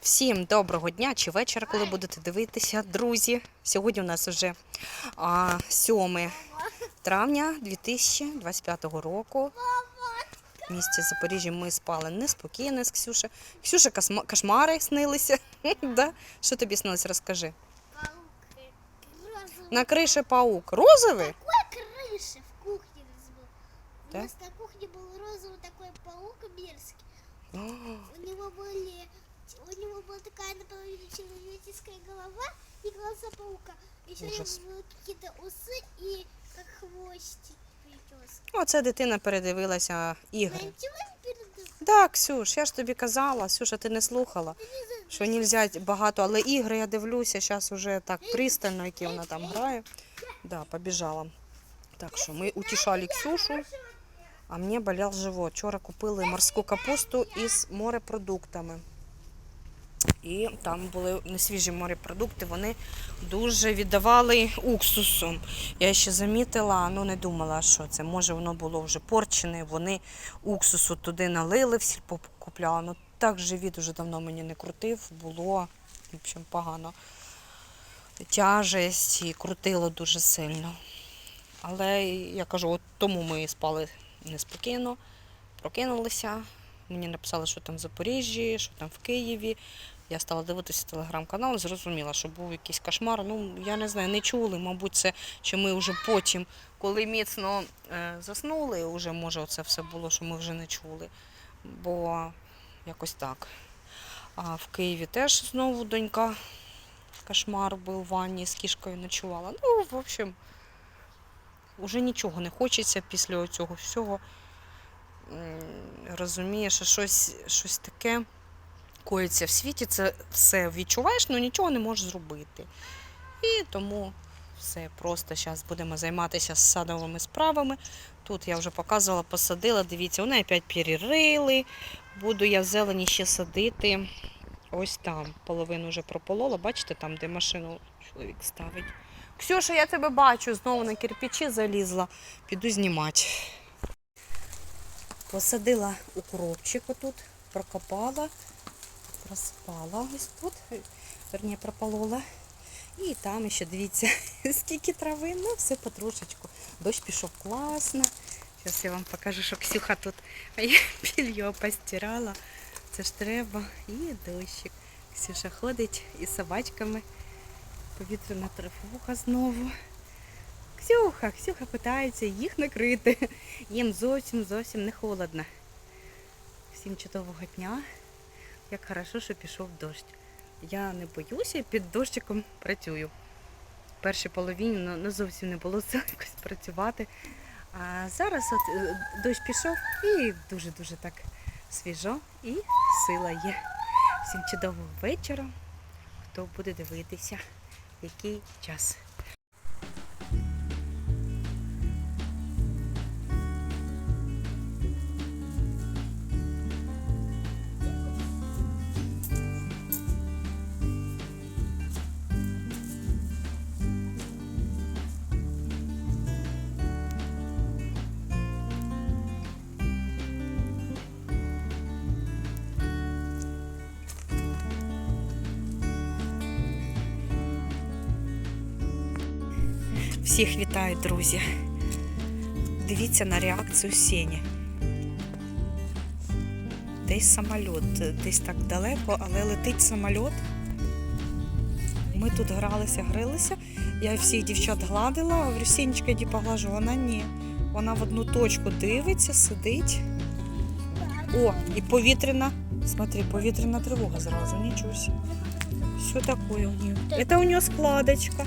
Всім доброго дня чи вечора, коли будете дивитися, друзі. Сьогодні у нас вже а, 7 травня 2025 року. В місті Запоріжжя ми спали неспокійно з Ксюша. Ксюша косма- кошмари снилися. да? Що тобі снилось, розкажи. Пауки. Розовый. На криші паук. Розовий? Какой крыше в кухне у нас был? У Да? нас на кухне был розовый такой паук мерзкий. О, У него были, у него была такая наполовину человеческая голова и глаза паука. Еще у него Ужас. были какие-то усы и как хвостик прическа. Оце дитина передивилася Я ігри. ничего не передаю. Так, Ксюш, я ж тобі казала, Ксюша, ти не слухала. що не взяти багато, але ігри я дивлюся, зараз вже так пристально, які вона там грає. Да, побіжала. Так що ми утішали Ксюшу, а мені болів живот. Вчора купили морську капусту із морепродуктами. І там були несвіжі морепродукти, вони дуже віддавали уксусу. Я ще замітила, ну не думала, що це. Може, воно було вже порчене. Вони уксусу туди налили, в сільпо купляла. Ну так живіт уже давно мені не крутив, було в общем, погано. Тяжесть і крутило дуже сильно. Але я кажу, от тому ми і спали неспокійно, прокинулися. Мені написали, що там в Запоріжжі, що там в Києві. Я стала дивитися телеграм-канал, зрозуміла, що був якийсь кошмар. Ну, я не знаю, не чули, мабуть, це чи ми вже потім, коли міцно е, заснули, вже може це все було, що ми вже не чули. Бо якось так. А в Києві теж знову донька кошмар був в ванні з кішкою ночувала. Ну, в общем, вже нічого не хочеться після цього всього. Розумієш, що щось, щось таке коїться в світі, це все відчуваєш, але нічого не можеш зробити. І тому все просто зараз будемо займатися садовими справами. Тут я вже показувала, посадила. Дивіться, вони опять перерили. Буду я в зелені ще садити. Ось там половину вже прополола. Бачите, там, де машину чоловік ставить. Ксюша, я тебе бачу, знову на кирпичі залізла. Піду знімати. Посадила укропчик отут, прокопала, проспала ось тут, верні прополола. І там ще дивіться, скільки трави, ну все потрошечку. Дощ пішов класно. Зараз я вам покажу, що Ксюха тут більйо постирала. Це ж треба. І дощик. Ксюша ходить із собачками. Повітряна тривога знову. Ксюха, Ксюха питається їх накрити. Їм зовсім зовсім не холодно. Всім чудового дня. Як хорошо, що пішов дощ. Я не боюся, під дощиком працюю. В першій половині ну, ну, зовсім не було сил якось працювати. А зараз от е, дощ пішов і дуже-дуже так свіжо і сила є. Всім чудового вечора. Хто буде дивитися, який час. Всіх вітаю, друзі. Дивіться на реакцію Сені. Десь самоліт, десь так далеко, але летить самоліт. Ми тут гралися, грилися. Я всіх дівчат гладила, говорю, Сінечка, йди поглажу. Вона ні. Вона в одну точку дивиться, сидить. О, і повітряна. Смотри, повітряна тривога зразу, нічого. Все такое у нее. Это у нее складочка.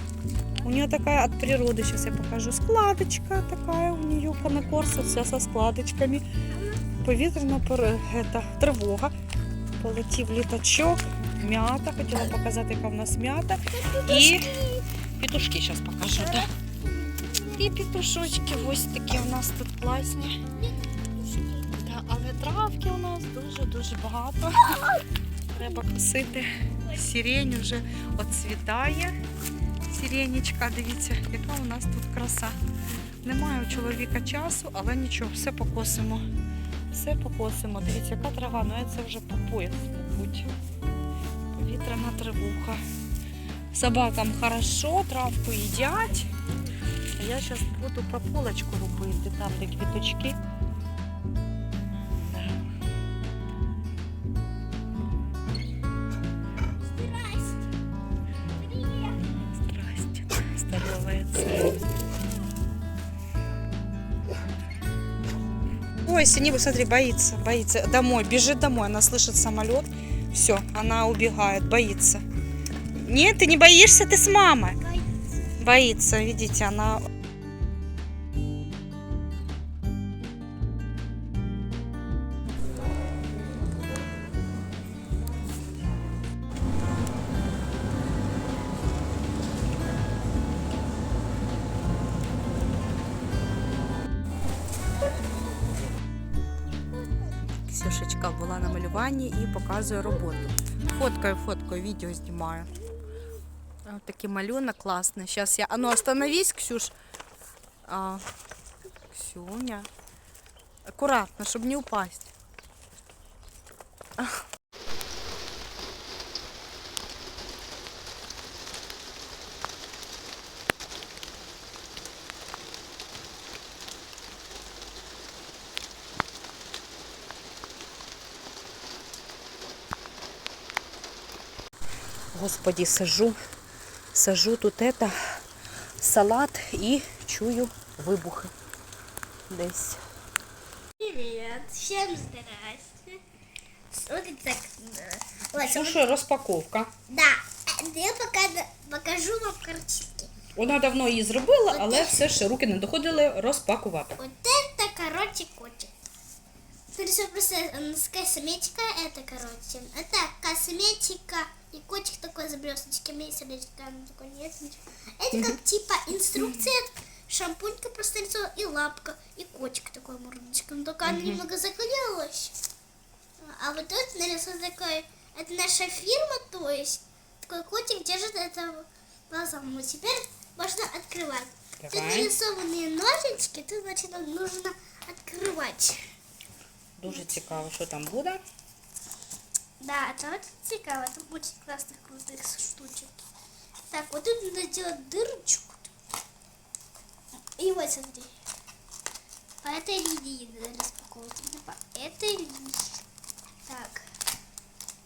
У нее такая от природы, сейчас я покажу, складочка такая у нее конокорса, вся со складочками. Повітряна это, тривога. Полетів літачок, м'ята, хотіла показати, яка в нас м'ята. І петушки зараз покажу. І петушочки ось такі у нас тут класні. Але травки у нас дуже-дуже багато. Треба косити. Сирень вже оцвітає. Сиренечка, дивіться, яка у нас тут краса. Немає у чоловіка часу, але нічого, все покосимо. Все покосимо. Дивіться, яка трава, ну це вже по пояс, мабуть. Повітряна тривога. Собакам хорошо, травку їдять. А я зараз буду прополочку робити, там де квіточки. Ой, Синева, смотри, боится, боится. Домой, бежит домой. Она слышит самолет. Все, она убегает, боится. Нет, ты не боишься, ты с мамой. Боится, видите, она... Ксюшечка була на малюванні і показує роботу. Фоткаю, фоткаю, відео знімаю. Ось такий малюнок класний. Сейчас я... А ну остановись, Ксюш. А, Ксюня. Аккуратно, чтобы не упасть. Господи, сажу, сажу тут это, салат і чую вибухи десь. Привет. Всем здрасте. Смотрите так. э, Вот, Ну що, розпаковка. Да. э, Я пока д- покажу вам картинки. Вона давно її зробила, але все ж руки не доходили розпакувати. Вот это, короче, котик. Нарисую просто э, с косметика, это, короче. Это косметика и котик такой с блесточками, и сердечко, ну, такой нет, ничего. Это как типа инструкция, шампунька просто нарисовала, и лапка, и котик такой мордочком. Но Только она немного заклеилась. А вот тут нарисован такой, это наша фирма, то есть такой котик держит это глазом. Вот теперь можно открывать. Тут Давай. нарисованные ножички, тут, значит, нужно открывать. Дуже цікаво, що там буде. Да, это вот цікаво, там очень классных крутых штучек. Так, вот тут надо сделать дырочку. И вот смотри. По этой линии надо распаковывать. По этой линии. Так.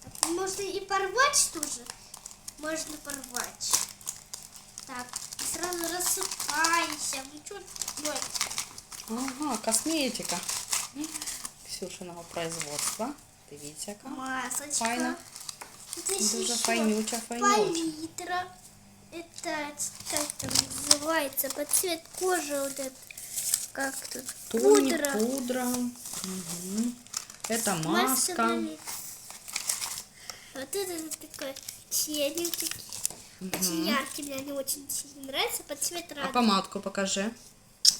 так. Можно и порвать тоже. Можно порвать. Так, и сразу рассыпайся. Ну что, Ой, Ага, косметика. Ксюшиного производства. Дивіться, яка. масочка. Файна. Здесь Дуже файнюча, файнюча. палитра. Это как там называется? Под цвет кожи вот это. Как тут? Тоник, Пудра. пудра. Угу. Это Маска маска. Вот это такой тени такие. Очень яркие, мне они очень сильно нравятся. Под цвет А радуги. помадку покажи.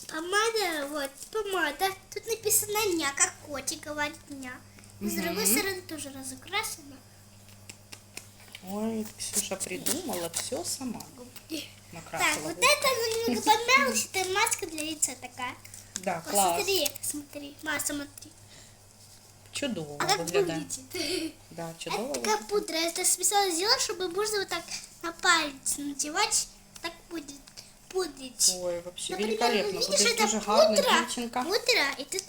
Помада, вот, помада. Тут написано «ня», как котик говорит «ня». С другой стороны тоже разукрашено. Ой, Ксюша придумала все сама. Так, Накрасила. вот губы. это немного помялось, это маска для лица такая. Да, клас. Посмотри, смотри, ма, смотри. Чудово А как выглядит? Да, чудово. Это такая пудра, это специально сделала, чтобы можно вот так на палец надевать, так будет пудрить. Ой, вообще Например, великолепно. видишь, Буде это пудра, пудра, и тут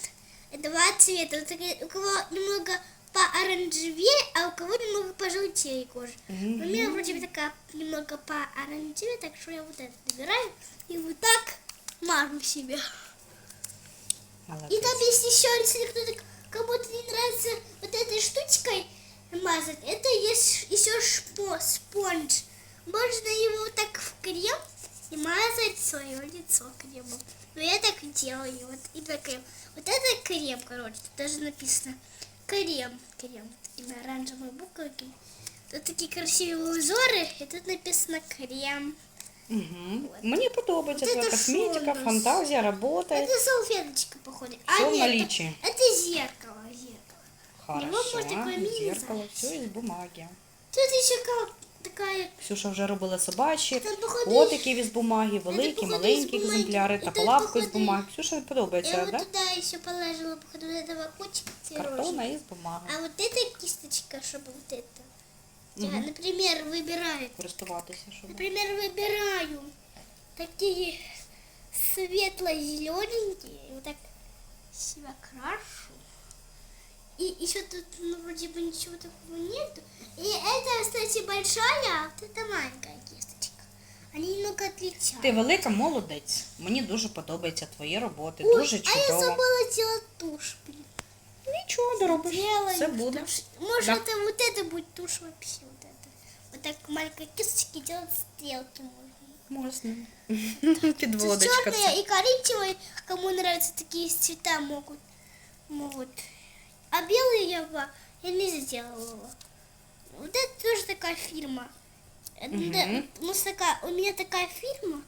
два цвета. Вот у кого немного пооранжевее, а у кого немного пожелтее кожа. У меня вроде бы такая немного пооранжевее, так что я вот это набираю и вот так мажу себе. И Молодець. там есть еще, если кто-то кому-то не нравится вот этой штучкой мазать, это есть еще шпо, спонж. Можно его вот так в крем и мазать свое лицо кремом. Но я так делаю, вот именно крем. Вот это крем, короче, тут даже написано крем, крем, такими оранжевыми буквами. Тут такие красивые узоры, и тут написано крем. Угу. Мені подобається Вот твоя это косметика, что у нас? фантазія, робота. Это салфеточка, походу. Всё в нет, наличии. Это, это зеркало, зеркало. Хорошо. можно такое мини Зеркало, зайчик. все из бумаги. Тут еще как такая Ксюша вже робила собачі, Це, походу, котиків із бумаги, великі, походу, із маленькі бумаги. екземпляри І та тут, палатку із походу, бумаги. Ксюша подобається, Я вот так? туда еще положила, походу, этого котика. З картона і з бумаги. А вот эта кисточка, чтобы вот это. Я, Мгм. например, выбираю. Користуватися, щоб. Например, выбираю такие светло-зелененькие. И вот так себя крашу. И еще тут, ну, вроде бы ничего такого нету. И это, кстати, большая, а вот это маленькая кисточка. Они немного отличаются. Ти велика молодець. Мені дуже подобаються твої роботи. Ой, Дуже а я чудово. забыла делать тушь, блин. Нічого доробиш. Делаю Все буде. тушь. Может, Да. это вот это будет тушь вообще, вот это. Вот так маленькой кисточки делать стрелки можно. Можна. Тут Підводочка. черные це. и коричневые, кому нравятся такие цвета, могут. могут. а белые я, я не сделала. Вот это тоже такая фирма. Мгм. да, ну, такая, у меня такая фирма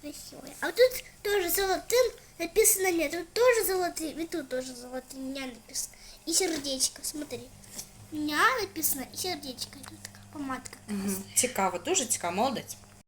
красивая. А тут тоже золотым написано нет. Тут тоже золотые, и тут тоже золотые. Меня написано. И сердечко, смотри. У меня написано и сердечко. И тут такая помадка. Мгм. Цікаво, дуже цікаво, молодець.